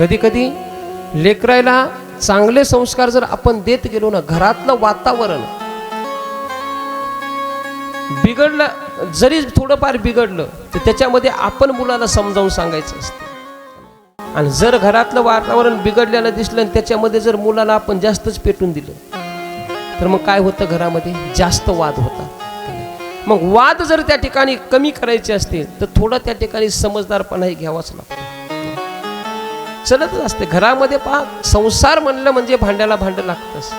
कधी कधी लेकरायला चांगले संस्कार जर आपण देत गेलो ना घरातलं वातावरण बिघडलं जरी थोडंफार बिघडलं तर त्याच्यामध्ये आपण मुलाला समजावून सांगायचं असतं. आणि जर घरातलं वातावरण बिघडलेलं दिसलं आणि त्याच्यामध्ये जर मुलाला आपण जास्तच पेटून दिलं तर मग काय होतं घरामध्ये? जास्त वाद होतात. मग वाद जर त्या ठिकाणी कमी करायचे असतील तर थोडं त्या ठिकाणी समजदारपणाही घ्यावाच लागतो. चलतच असते. घरामध्ये पहा संसार म्हणलं म्हणजे भांड्याला भांडं लागतंच.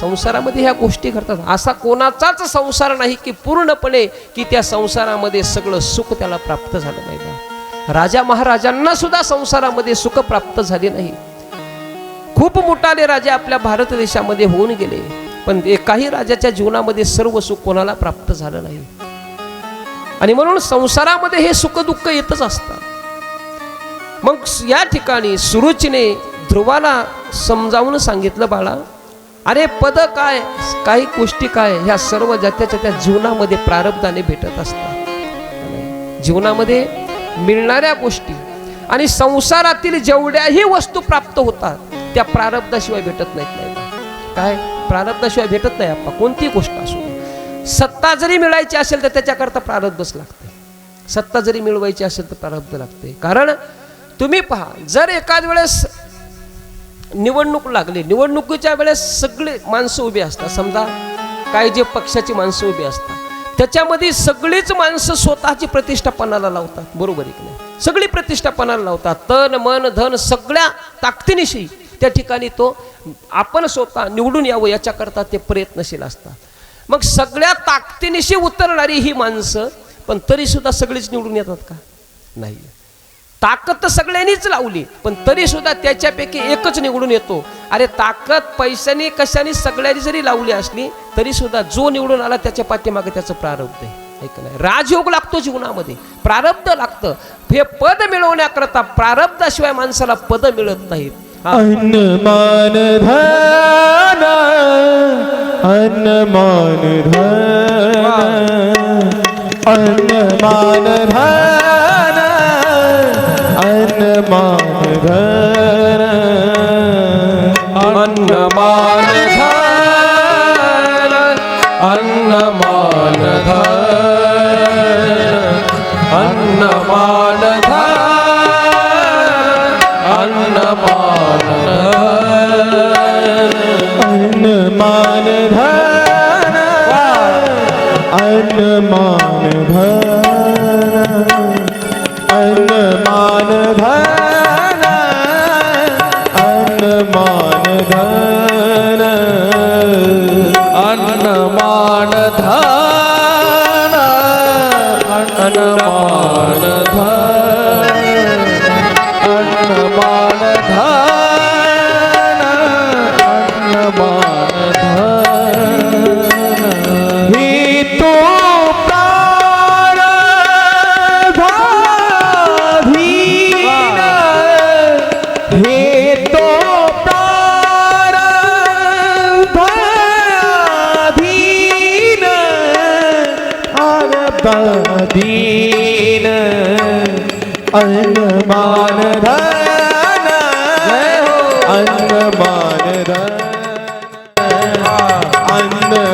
संसारामध्ये ह्या गोष्टी घडतात. असा कोणाचाच संसार नाही की पूर्णपणे की त्या संसारामध्ये सगळं सुख त्याला प्राप्त झालं नाही राजा महाराजांना सुद्धा संसारामध्ये सुख प्राप्त झाले नाही. खूप मोठाले राजा आपल्या भारत देशामध्ये होऊन गेले. पण एकाही राजाच्या जीवनामध्ये सर्व सुख कोणाला प्राप्त झालं नाही. आणि म्हणून संसारामध्ये हे सुख दुःख येतच असतात. मग या ठिकाणी सुरुचीने ध्रुवाला समजावून सांगितलं बाळा अरे पद काय काही गोष्टी काय ह्या सर्व ज्याच्या त्या जीवनामध्ये प्रारब्धाने भेटत असतात. जीवनामध्ये मिळणाऱ्या गोष्टी आणि संसारातील जेवढ्याही वस्तू प्राप्त होतात त्या प्रारब्धाशिवाय भेटत नाहीत नाही काय? प्रारब्धाशिवाय भेटत नाही आपा कोणती गोष्ट असू सत्ता जरी मिळायची असेल तर त्याच्याकरता प्रारब्धच लागते. सत्ता जरी मिळवायची असेल तर प्रारब्ध लागते. कारण तुम्ही पहा जर एखाद वेळेस निवडणूक लागली निवडणुकीच्या वेळेस सगळे माणसं उभी असतात. समजा काही जे पक्षाची माणसं उभी असतात त्याच्यामध्ये सगळीच माणसं स्वतःची प्रतिष्ठापणाला लावतात. बरोबर आहे की नाही? सगळी प्रतिष्ठापणाला लावतात. तन मन धन सगळ्या ताकदीनिशी त्या ठिकाणी तो आपण स्वतः निवडून यावं याच्याकरता ते प्रयत्नशील असतात. मग सगळ्या ताकदीनिशी उतरणारी ही माणसं पण तरीसुद्धा सगळीच निवडून येतात का? नाही. ताकद तर सगळ्यांनीच लावली पण तरी सुद्धा त्याच्यापैकी एकच निवडून येतो. अरे ताकद पैशाने कशाने सगळ्यांनी जरी लावली असली तरी सुद्धा जो निवडून आला त्याच्या पाठीमागे त्याचं प्रारब्ध आहे. ऐक नाही राजयोग लागतो जीवनामध्ये प्रारब्ध लागतं. हे पद मिळवण्याकरता प्रारब्धाशिवाय माणसाला पद मिळत नाहीत. अन्नमान धन अन्नमान धन अन्नमान धन. अन्नमान धन अन्नमान धन अन्नमान धन अन्नमान अन्नमान धन अन्नमान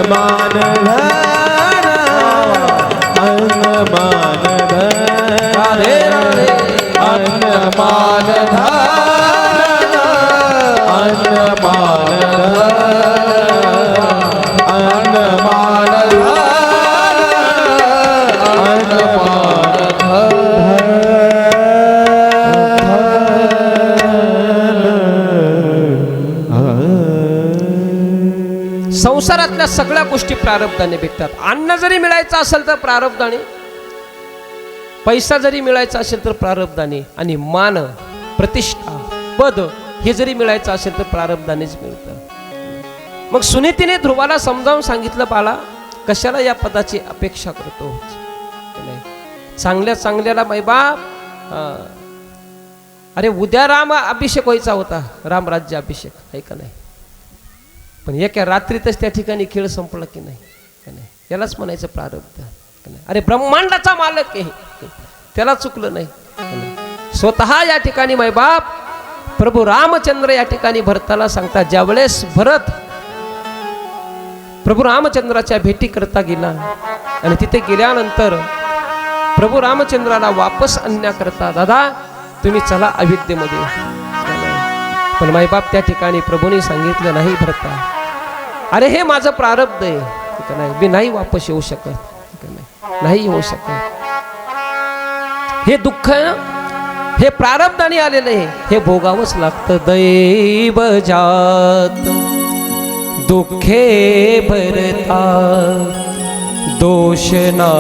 अन्नमान धन अन्नमान धन राधे राधे गोष्टी प्रारब्धाने भेटतात. अन्न जरी मिळायचं असेल तर प्रारब्धाने. पैसा जरी मिळायचा असेल तर प्रारब्धाने. आणि मान प्रतिष्ठा पद हे जरी मिळायचं असेल तर प्रारब्धानेच मिळतं. मग सुनीतीने ध्रुवाला समजावून सांगितलं बाळा कशाला या पदाची अपेक्षा करतो? चांगल्या चांगल्याला बाप अरे उद्या राम अभिषेक व्हायचा होता. रामराज्य अभिषेक आहे का नाही? पण एका रात्रीतच त्या ठिकाणी खेळ संपला की नाही? का नाही? यालाच म्हणायचं प्रारब्ध. अरे ब्रह्मांडाचा मालक आहे हे. त्याला चुकलं नाही. स्वतः या ठिकाणी बाप प्रभू रामचंद्र या ठिकाणी भरताला सांगतात ज्यावेळेस भरत प्रभू रामचंद्राच्या भेटी करता गेला आणि तिथे गेल्यानंतर प्रभू रामचंद्राला वापस आणण्याकरता दादा तुम्ही चला अविद्येमध्ये पण माईबाप त्या ठिकाणी प्रभूने सांगितलं नाही भरता. अरे हे माझं प्रारब्ध आहे. नाही. मी नाही वापस येऊ शकत. नाही. नाही येऊ शकत. हे दुःख हे प्रारब्धाने आलेलं आहे. हे भोगावंच लागतं. दैव जात दुःखे भरता दोष ना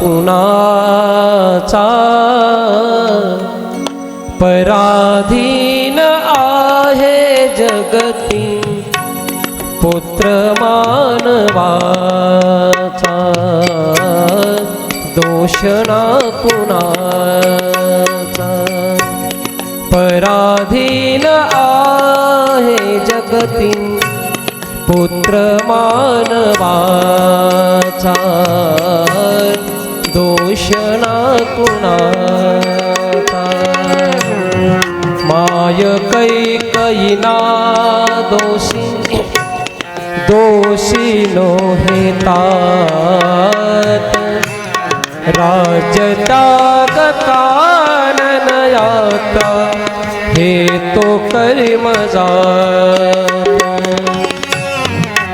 कुणाचा पराधीन आहे जगती पुत्र मानवाचा. दोष ना कुणाचा. पराधीन आहे जगती पुत्र मानवाचा. दोष ना माय कैकईना दोषी दोषी नो हेतात राज्यत्याग काननयाता हे तो कर्म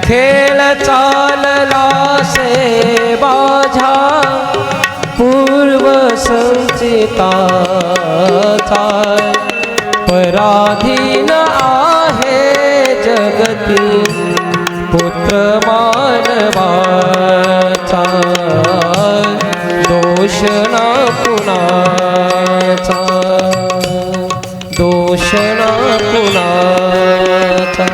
खेळ चालला से माझ्या पूर्व संचिताचा। जगती पुत्र मानवाचा दोष ना कुणाचा? दोष ना कुणाचा?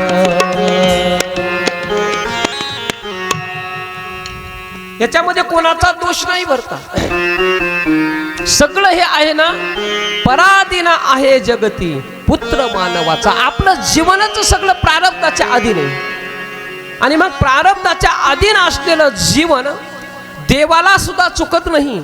याच्यामध्ये कोणाचा दोष नाही भरता. सगळं हे आहे ना पराधीना आहे जगती. पुत्र मानवाचा आपलं जीवनच सगळं प्रारब्धाच्या अधीन आहे. आणि मग प्रारब्धाच्या अधीन असलेलं जीवन देवाला सुद्धा चुकत नाही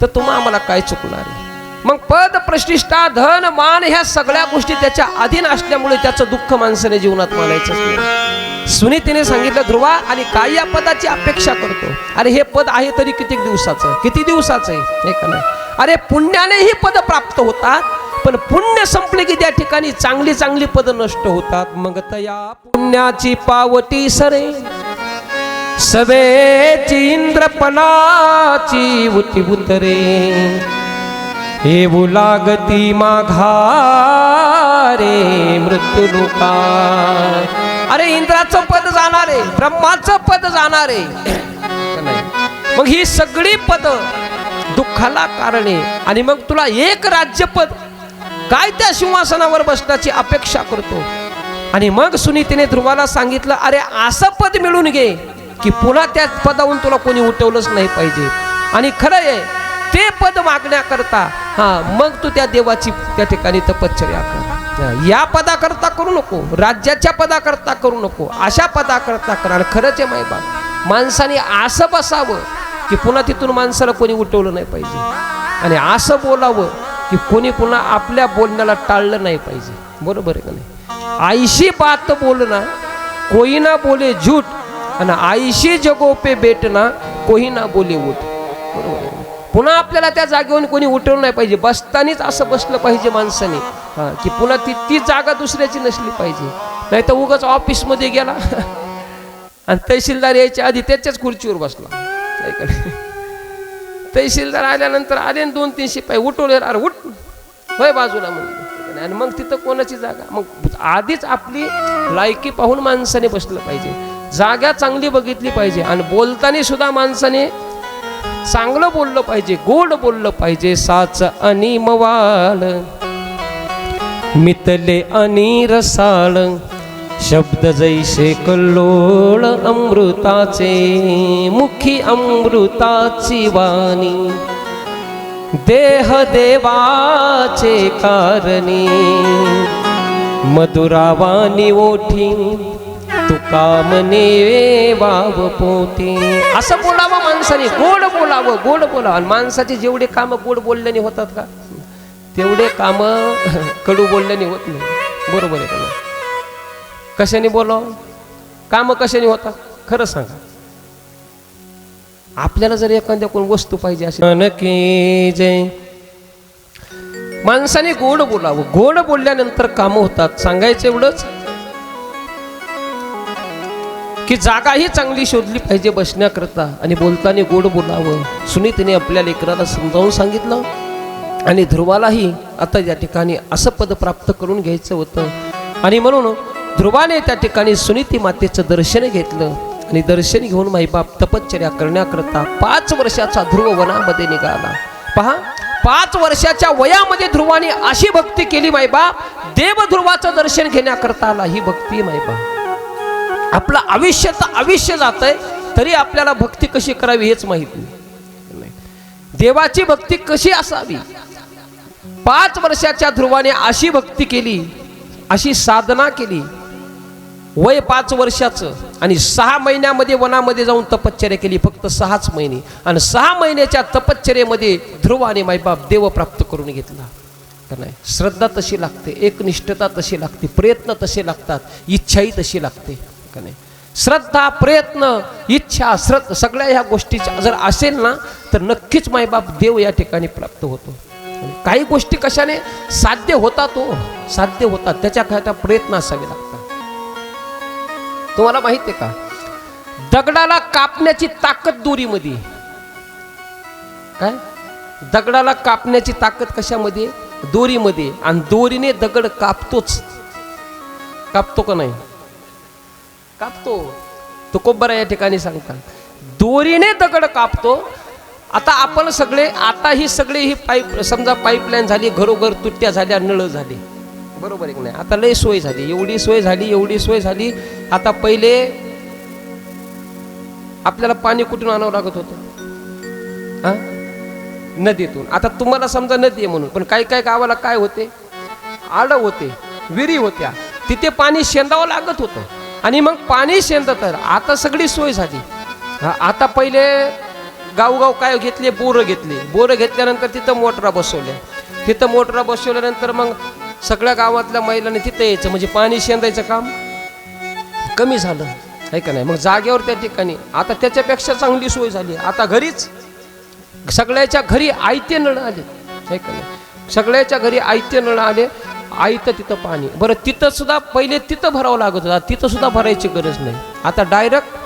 तर तुम्हा आम्हाला काय चुकणार आहे? मग पद प्रतिष्ठा धन मान ह्या सगळ्या गोष्टी त्याच्या अधीन असल्यामुळे त्याचं दुःख माणसाने जीवनात मानायचं सुनीतीने सांगितलं ध्रुवा आणि काय या पदाची अपेक्षा करतो. अरे हे पद आहे तरी किती दिवसाचं? किती दिवसाचं आहे? हे का नाही? अरे पुण्याने ही पद प्राप्त होतात पण पुण्य संपले की त्या ठिकाणी चांगली चांगली पद नष्ट होतात. मग तया पुण्याची पावटी सरे सवेची इंद्रपणाची उती उतरे. हे लागती माघारे मृत्यू लोका अरे इंद्राचं पद जाणार आहे ब्रह्माचं पद जाणार. आहे नाही? मग ही सगळी पद दुःखाला कारणे. आणि मग तुला एक राज्यपद काय त्या सिंहासनावर बसण्याची अपेक्षा करतो? आणि मग सुनीतीने ध्रुवाला सांगितलं अरे असं पद मिळून घे की पुन्हा त्या पदावरून तुला कोणी उठवलंच नाही पाहिजे. आणि खरं आहे ते पद मागण्याकरता हा मग तू त्या देवाची त्या ठिकाणी तपश्चर्या कर. या पदाकरता करू नको राज्याच्या पदाकरता करू नको अशा पदाकरता करा. आणि खरंच आहे माय बाप माणसाने असं बसावं की पुन्हा तिथून माणसाला कोणी उठवलं नाही पाहिजे. आणि असं बोलावं की कोणी पुन्हा आपल्या बोलण्याला टाळलं नाही पाहिजे. बरोबर आहे का नाही? आईशी बात बोलना कोई बोले झूठ आणि आईशी जगोपे बेटना कोही बोले उठ. बरोबर पुन्हा आपल्याला त्या जागेवरून कोणी उठवलं नाही पाहिजे. बसतानीच असं बसलं पाहिजे माणसाने. हा की पुन्हा ती ती जागा दुसऱ्याची नसली पाहिजे. नाही तर उगाच ऑफिसमध्ये गेला. आणि तहसीलदार यायच्या आधी त्याच्याच खुर्चीवर बसला. नाही? तहसीलदार आल्यानंतर आले दोन तीन शिपाई उठवले अरे उठ. होय बाजूला म्हणून. आणि मग तिथं कोणाची जागा? मग आधीच आपली लायकी पाहून माणसाने बसलं पाहिजे. जागा चांगली बघितली पाहिजे आणि बोलताना सुद्धा माणसाने चांगलं बोललं पाहिजे गोड बोललं पाहिजे. साच आणि मवाल मितले आणि रसाळ. शब्द जैसे कल्लोळ अमृताचे मुखी अमृताची वाणी देह देवाचे कारणी. मधुरावानी ओठी तुका मने वाव पोती. असं बोलावं माणसाने. गोड बोलावं गोड बोलावं. आणि माणसाचे जेवढे कामं गोड बोलल्याने होतात का? तेवढे कामं कडू बोलल्याने होत नाही. बरोबर आहे का कशाने बोलाव? काम कशाने होतात? खरं सांगा. आपल्याला जर एखाद्या कोण वस्तू पाहिजे असेल नक्की जय. माणसाने गोड बोलावं. गोड बोलल्यानंतर कामं होतात. सांगायचं एवढंच. की जागाही चांगली शोधली पाहिजे बसण्याकरता. आणि बोलताना गोड बोलावं. सुनीतीने आपल्या लेकराला समजावून सांगितलं. आणि ध्रुवालाही आता या ठिकाणी असं पद प्राप्त करून घ्यायचं होतं. आणि म्हणून ध्रुवाने त्या ठिकाणी सुनीती मातेचं दर्शन घेतलं. आणि दर्शन घेऊन माईबाप तपश्चर्या करण्याकरता पाच वर्षाचा ध्रुव वनामध्ये निघाला. पहा पाच वर्षाच्या वयामध्ये ध्रुवाने अशी भक्ती केली माईबाप देव ध्रुवाचं दर्शन घेण्याकरता आला ही भक्ती माईबाप. आपलं आयुष्य तर आयुष्य जात आहे तरी आपल्याला भक्ती कशी करावी हेच माहीत नाही. देवाची भक्ती कशी असावी? पाच वर्षाच्या ध्रुवाने अशी भक्ती केली अशी साधना केली वय पाच वर्षाचं आणि सहा महिन्यामध्ये वनामध्ये जाऊन तपश्चर्या केली फक्त सहाच महिने. आणि सहा महिन्याच्या तपश्चर्येमध्ये ध्रुवाने मायबाप देव प्राप्त करून घेतला. का नाही? श्रद्धा तशी लागते एकनिष्ठता तशी लागते प्रयत्न तसे लागतात इच्छाही तशी लागते. का नाही? श्रद्धा प्रयत्न इच्छा श्रद्धा सगळ्या ह्या गोष्टीच्या जर असेल ना तर नक्कीच मायबाप देव या ठिकाणी प्राप्त होतो. काही गोष्टी कशाने साध्य होतात तो साध्य होतात. त्याच्याकरता प्रयत्न असावे लागतात. तुम्हाला माहीत आहे का? दगडाला कापण्याची ताकद दोरीमध्ये. काय? दगडाला कापण्याची ताकद कशामध्ये? दोरीमध्ये. आणि दोरीने दगड कापतोच. कापतो का नाही? कापतो. तो कोब्बरा या ठिकाणी सांगतात. दोरीने दगड कापतो. आता आपण सगळे आता ही सगळे ही पाईप समजा पाईपलाईन झाली घरोघर तुट्ट्या झाल्या नळ झाली. बरोबर आहे की नाही? आता लय सोय झाली. एवढी सोय झाली एवढी सोय झाली. आता पहिले आपल्याला पाणी कुठून आणावं लागत होतं? हा? नदीतून. आता तुम्हाला समजा नदी आहे म्हणून पण काही काही गावाला काय होते? आड होते विहिरी होत्या. तिथे पाणी शेंदावं लागत होतं. आणि मग पाणी शेंदत आता सगळी सोय झाली. आता पहिले गावगाव काय घेतले? बोरं घेतले. बोरं घेतल्यानंतर तिथं मोटरा बसवल्या. तिथं मोटरा बसवल्यानंतर मग सगळ्या गावातल्या महिलांनी तिथं यायचं म्हणजे पाणी शेंदायचं काम कमी झालं. आहे का नाही? मग जागेवर त्या ठिकाणी आता त्याच्यापेक्षा चांगली सोय झाली. आता घरीच सगळ्याच्या घरी आयते नळ आले. आहे का नाही? सगळ्याच्या घरी आयते नळ आले आयतं तिथं पाणी. बरं तिथं सुद्धा पहिले तिथं भरावं लागत होतं. तिथं सुद्धा भरायची गरज नाही. आता डायरेक्ट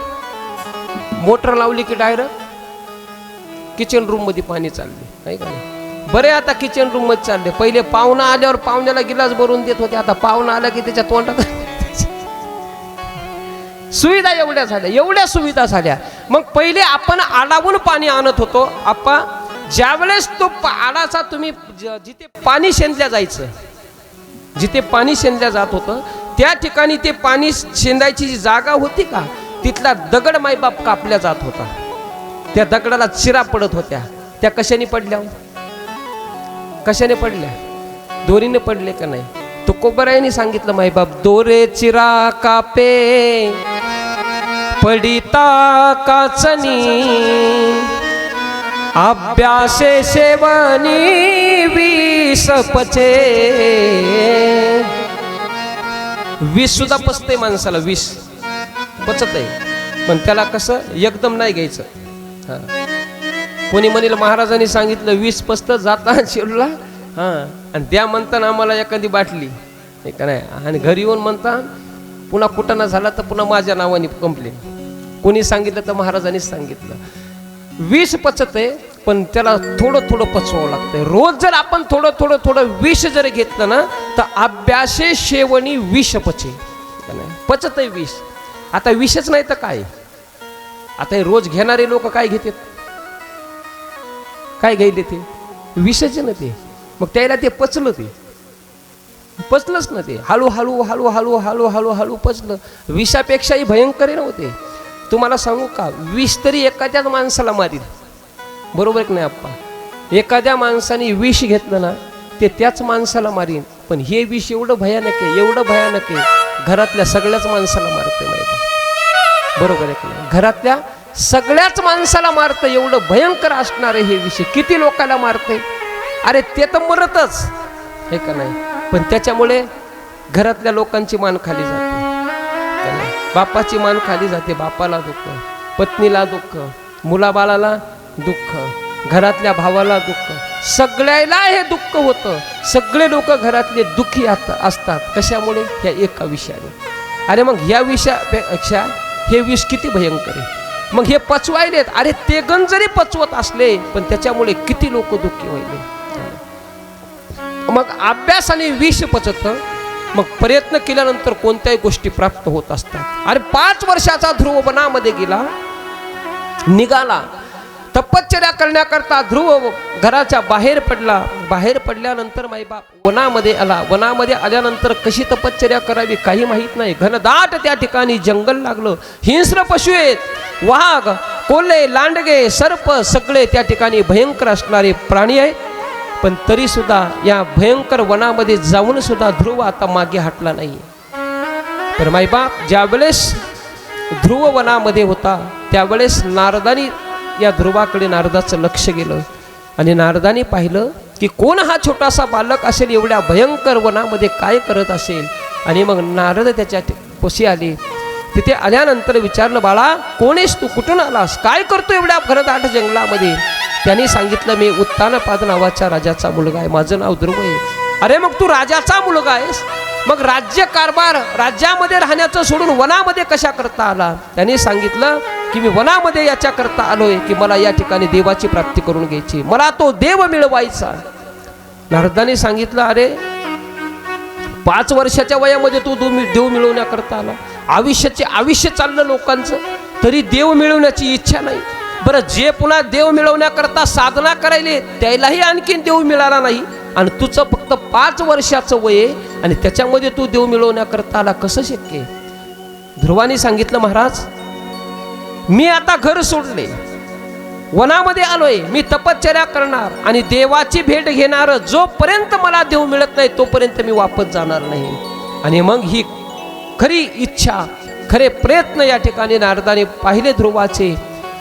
मोटर लावली की डायरेक्ट किचन रूममध्ये पाणी चालले नाही का नाही? बरे आता किचन रूममध्ये चालले. पहिले पाहुणा आल्यावर पाहुण्याला गिलास भरून देत होते. आता पाहुणा आला की त्याच्या तोंडात सुविधा एवढ्या झाल्या. एवढ्या सुविधा झाल्या. मग पहिले आपण आडावून पाणी आणत होतो. आपण ज्यावेळेस तो आडाचा तुम्ही ज- जिथे पाणी शेंदल्या जायचं जिथे पाणी शेंदल्या जात होतं त्या ठिकाणी ते पाणी शेंदायची जी जागा होती का तिथला दगड मायबाप कापल्या जात होता. त्या दगडाला चिरा पडत होत्या. त्या कशाने पडल्या? कशाने पडल्या दोरीने पडले का नाही? तो कोबरायाने सांगितलं मायबाप दोरे चिरा कापे पडिता काचनी अभ्यासे सेवनी विष पचे. विष सुद्धा पचते माणसाला विष पचत आहे पण त्याला कसं? एकदम नाही घ्यायचं. हा. कोणी म्हणेल महाराजांनी सांगितलं वीस पस्त जाता शिरला. हां आणि त्या म्हणताना आम्हाला एखादी बाटली. का नाही? आणि घरी येऊन म्हणता पुन्हा कुठं झाला तर पुन्हा माझ्या नावाने कंप्लेन कोणी सांगितलं तर महाराजांनीच सांगितलं. विष पचत आहे पण त्याला थोडं थोडं पचवावं लागतंय. रोज जर आपण थोडं थोडं थोडं विष जर घेतलं ना तर अभ्यासे शेवणी विष पचे. का पचत आहे विष. आता विषच नाही तर काय? आता हे रोज घेणारे लोक काय घेतात? काय घ्यायले ते? विषच ना ते. मग त्याला ते पचलं ते. पचलंच ना ते. हळूहळू हळू हळू हळू हळू हळू पचलं. विषापेक्षाही भयंकर नव्हते हो तुम्हाला सांगू का? विष तरी एखाद्याच माणसाला मारील. बरोबर की नाही आप्पा? एखाद्या माणसाने विष घेतलं ना ते त्याच माणसाला मारीन. पण हे विष एवढं भयानक आहे एवढं भयानक आहे. घरातल्या सगळ्याच माणसाला मारते माहिती बरोबर आहे की नाही? घरातल्या सगळ्याच माणसाला मारतं एवढं भयंकर असणार आहे हे विषय. किती लोकाला मारते अरे ते तर मरतच. हे का नाही? पण त्याच्यामुळे घरातल्या लोकांची मान खाली जाते. बापाची मान खाली जाते बापाला दुःख पत्नीला दुःख मुलाबाळाला दुःख घरातल्या भावाला दुःख. सगळ्याला हे दुःख होतं. सगळे लोक घरातले दुःखी असतात. कशामुळे? ह्या एका विषयाने अरे मग ह्या विषयापेक्षा हे विष किती भयंकर आहे? मग हे पचवायलेत. अरे ते गण जरी पचवत असले पण त्याच्यामुळे किती लोक दुःखी व्हायले. मग अभ्यास आणि विष पचत मग प्रयत्न केल्यानंतर कोणत्याही गोष्टी प्राप्त होत असतात. अरे पाच वर्षाचा ध्रुव वनामध्ये गेला निघाला. तपश्चर्या करण्याकरता ध्रुव घराच्या बाहेर पडला. बाहेर पडल्यानंतर माईबाप वनामध्ये आला. वनामध्ये आल्यानंतर कशी तपश्चर्या करावी काही माहीत नाही. घनदाट त्या ठिकाणी जंगल लागलं. हिंस्र पशु आहेत. वाघ कोल्हे लांडगे सर्प सगळे त्या ठिकाणी भयंकर असणारे प्राणी आहेत पण तरी सुद्धा या भयंकर वनामध्ये जाऊन सुद्धा ध्रुव आता मागे हटला नाही तर माईबाप ज्यावेळेस ध्रुव वनामध्ये होता त्यावेळेस नारदानी या ध्रुवाकडे नारदाचं लक्ष गेलं. आणि नारदानी पाहिलं की कोण हा छोटासा बालक असेल एवढ्या भयंकर वनामध्ये काय करत असेल? आणि मग नारद त्याच्या पोशी आले. तिथे आल्यानंतर विचारलं बाळा कोणीस तू? कुठून आलास? काय करतो एवढ्या घरदाट जंगलामध्ये? त्यांनी सांगितलं मी उत्तानपाद नावाच्या राजाचा मुलगा आहे. माझं नाव ध्रुव आहे. अरे मग तू राजाचा मुलगा आहेस? मग राज्य कारभार राज्यामध्ये राहण्याचं सोडून वनामध्ये कशा करता आला? त्यांनी सांगितलं की मी वनामध्ये याच्या करता आलोय की मला या ठिकाणी देवाची प्राप्ती करून घ्यायची. मला तो देव मिळवायचा नारदाने सांगितलं अरे पाच वर्षाच्या वयामध्ये तू देव मिळवण्याकरता आला. आयुष्याचे आयुष्य चाललं लोकांचं तरी देव मिळवण्याची इच्छा नाही. बरं जे पुन्हा देव मिळवण्याकरता साधना करायले त्यालाही आणखीन देव मिळाला नाही. आणि तुझं फक्त पाच वर्षाचं वय आहे आणि त्याच्यामध्ये तू देव मिळवण्याकरता आला कसं शक्य आहे? ध्रुवानी सांगितलं महाराज मी आता घर सोडले. वनामध्ये आलोय. मी तपश्चर्या करणार आणि देवाची भेट घेणार जोपर्यंत मला देव मिळत नाही तोपर्यंत मी वापस जाणार नाही. आणि मग ही खरी इच्छा खरे प्रयत्न या ठिकाणी नारदाने पाहिले ध्रुवाचे.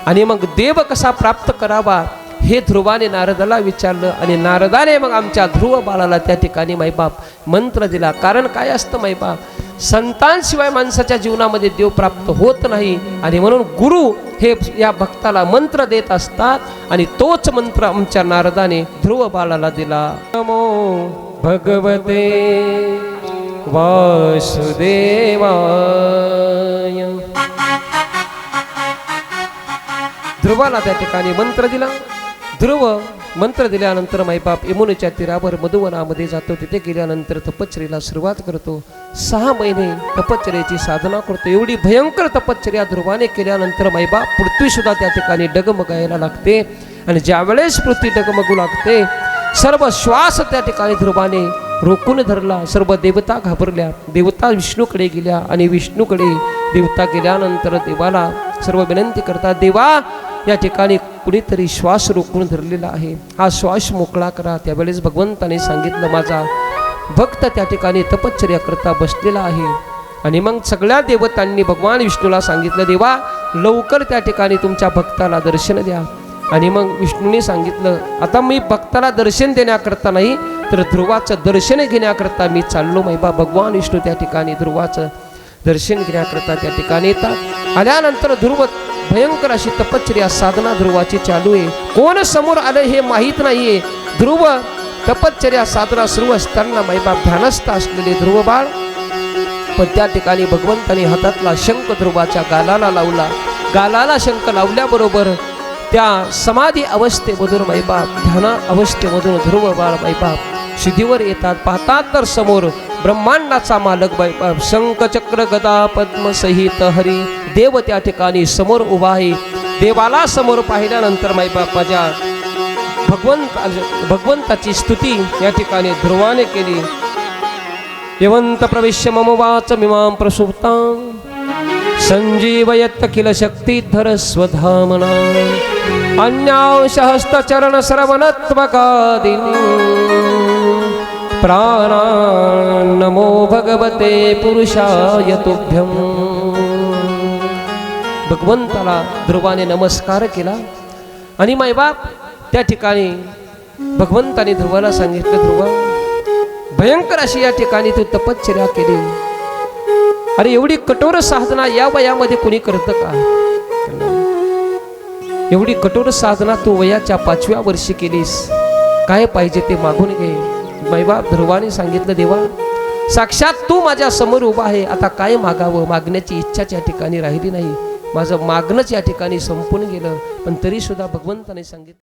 आणि मग देव कसा प्राप्त करावा हे ध्रुवाने नारदाला विचारलं. आणि नारदाने मग आमच्या ध्रुव बाळाला त्या ठिकाणी मायबाप मंत्र दिला. कारण काय असतं मायबाप संतांशिवाय माणसाच्या जीवनामध्ये देव प्राप्त होत नाही. आणि म्हणून गुरु हे या भक्ताला मंत्र देत असतात. आणि तोच मंत्र आमच्या नारदाने ध्रुव बाळाला दिला. नमो भगवते वासुदेवाय. ध्रुवाला त्या ठिकाणी मंत्र दिला. ध्रुव मंत्र दिल्यानंतर माईबाप यमुनेच्या तीरावर मधुवनामध्ये जातो. तिथे गेल्यानंतर तपश्चर्येला सुरुवात करतो. सहा महिने तपश्चर्याची साधना करतो. एवढी भयंकर तपश्चर्या ध्रुवाने केल्यानंतर माईबाप पृथ्वीसुद्धा त्या ठिकाणी डगमगायला लागते. आणि ज्यावेळेस पृथ्वी डगमगू लागते सर्व श्वास त्या ठिकाणी ध्रुवाने रोखून धरला. सर्व देवता घाबरल्या. देवता विष्णूकडे गेल्या आणि विष्णूकडे देवता गेल्यानंतर देवाला सर्व विनंती करतात देवा या ठिकाणी कुणीतरी श्वास रोखून धरलेला आहे. हा श्वास मोकळा करा. त्यावेळेस भगवंताने सांगितलं माझा भक्त त्या ठिकाणी तपश्चर्या करता बसलेला आहे. आणि मग सगळ्या देवतांनी भगवान विष्णूला सांगितलं देवा लवकर त्या ठिकाणी तुमच्या भक्ताला दर्शन द्या. आणि मग विष्णूने सांगितलं आता मी भक्ताला दर्शन देण्याकरता नाही तर ध्रुवाचं दर्शन घेण्याकरता मी चाललो महिबा भगवान विष्णू त्या ठिकाणी ध्रुवाचं दर्शन घेण्याकरता त्या ठिकाणी येतात. आल्यानंतर ध्रुव भयंकर अशी तपश्चर्या साधना ध्रुवाची चालू आहे. कोण समोर आलं हे माहीत नाहीये. ध्रुव तपश्चर्या साधना सुरू असताना मैबाप ध्यानस्थ असलेले ध्रुव बाळ पण त्या ठिकाणी भगवंताने हातातला शंख ध्रुवाच्या गालाला लावला. गालाला शंख लावल्याबरोबर त्या समाधी अवस्थेमधून मैबाप ध्याना अवस्थेमधून ध्रुव बाळ मैबाप शिधीवर येतात पाहतात तर समोर ब्रह्मांडाचा मालक मैबाप शंखचक्र गदा पद्मसहित हरी देव त्या ठिकाणी समोर उभा आहे. देवाला समोर पाहिल्यानंतर मैबाप माझ्या भगवंत भगवंताची स्तुती या ठिकाणी ध्रुवाने केली. यवंत प्रविश्य मम वाच मिमां प्रसुप्ता संजीवयत् किल शक्तिधर स्वधामना। अन्यांशहस्तचरणश्रवणत्वकादिनी श्रवणत्वकादिनी। नमो भगवते पुरुषाय तुभ्यम भगवंताला ध्रुवाने नमस्कार केला. आणि मायबाप त्या ठिकाणी भगवंताने ध्रुवाला सांगितलं ध्रुवा भयंकर अशी या ठिकाणी तू तपश्चर्या केली. अरे एवढी कठोर साधना या वयामध्ये कोणी करतं का? एवढी कठोर साधना तू वयाच्या पाचव्या वर्षी केलीस. काय पाहिजे ते मागून घे. मैबाप ध्रुवाने सांगितलं देवा साक्षात तू माझ्यासमोर उभा आहे. आता काय मागावं? मागण्याची इच्छाच या ठिकाणी राहिली नाही. माझं मागणंच या ठिकाणी संपून गेलं. पण तरी सुद्धा भगवंताने सांगितलं